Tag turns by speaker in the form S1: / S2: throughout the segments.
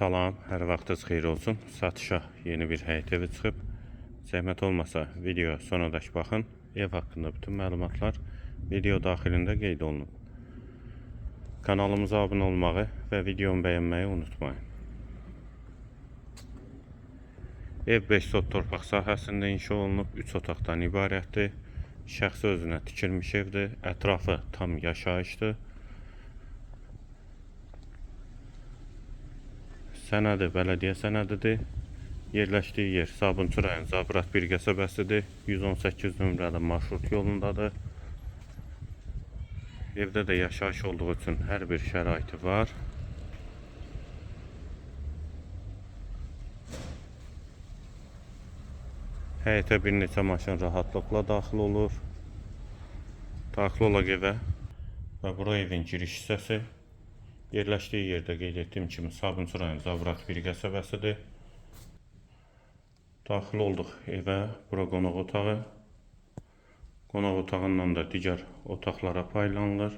S1: Salam, hər vaxtınız xeyir olsun. Satışa yeni bir həyət evi çıxıb. Zəhmət olmasa video sonadək baxın. Ev haqqında bütün məlumatlar video daxilində qeyd olunub. Kanalımıza abunə olmağı və videomu bəyənməyi unutmayın. Ev 5 sot torpaq sahəsində inşa olunub, 3 otaqdan ibarətdir. Şəxsi özünə tikilmiş evdir. Ətrafı tam yaşayışdır. Sənədi bələdiyyə sənədidir. Yerləşdiyi yer Sabunçu rayon Zabrat bir qəsəbəsidir. 118 nömrəli marşrut yolundadır. Evdə də yaşayış olduğu üçün hər bir şəraiti var. Həyətə bir neçə maşın rahatlıqla daxil olur. Daxil olaq evə və bura evin giriş hissəsi. Yerləşdiyi yerdə qeyd etdiyim kimi Sabunçu rayon Zabrat bir qəsəbəsidir. Daxil olduq evə. Bura qonaq otağı. Qonaq otağından da digər otaqlara paylanılır.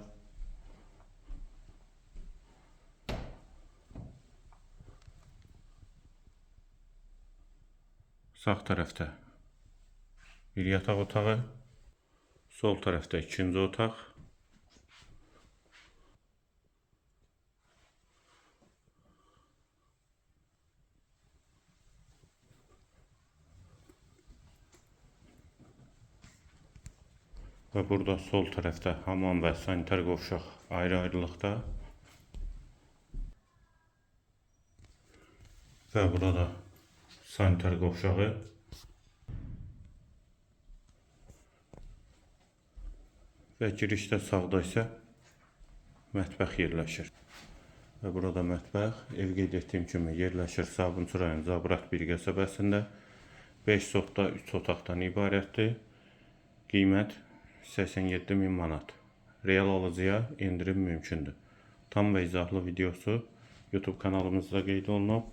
S1: Sağ tərəfdə bir yataq otağı, sol tərəfdə ikinci otaq. Və burada sol tərəfdə hamam və sanitar qovşaq ayrı-ayrılıqda. Və burada sanitar qovşağı. Və girişdə sağda isə mətbəx yerləşir. Və burada mətbəx ev qeyd etdiyim kimi yerləşir Sabunçu rayon Zabrat bir qəsəbəsində. 5 sotda 3 otaqdan ibarətdir. Qiymət 87 min manat. Real alıcıya endirim mümkündür. Tam və izahlı videosu YouTube kanalımızda qeyd olunub.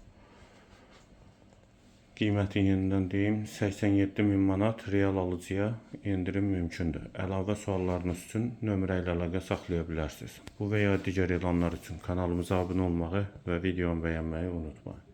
S1: Qiyməti yenidən deyim, 87 min manat real alıcıya endirim mümkündür. Əlavə suallarınız üçün nömrə ilə əlaqə saxlaya bilərsiniz. Bu və ya digər elanlar üçün kanalımıza abunə olmağı və videomu bəyənməyi unutmayın.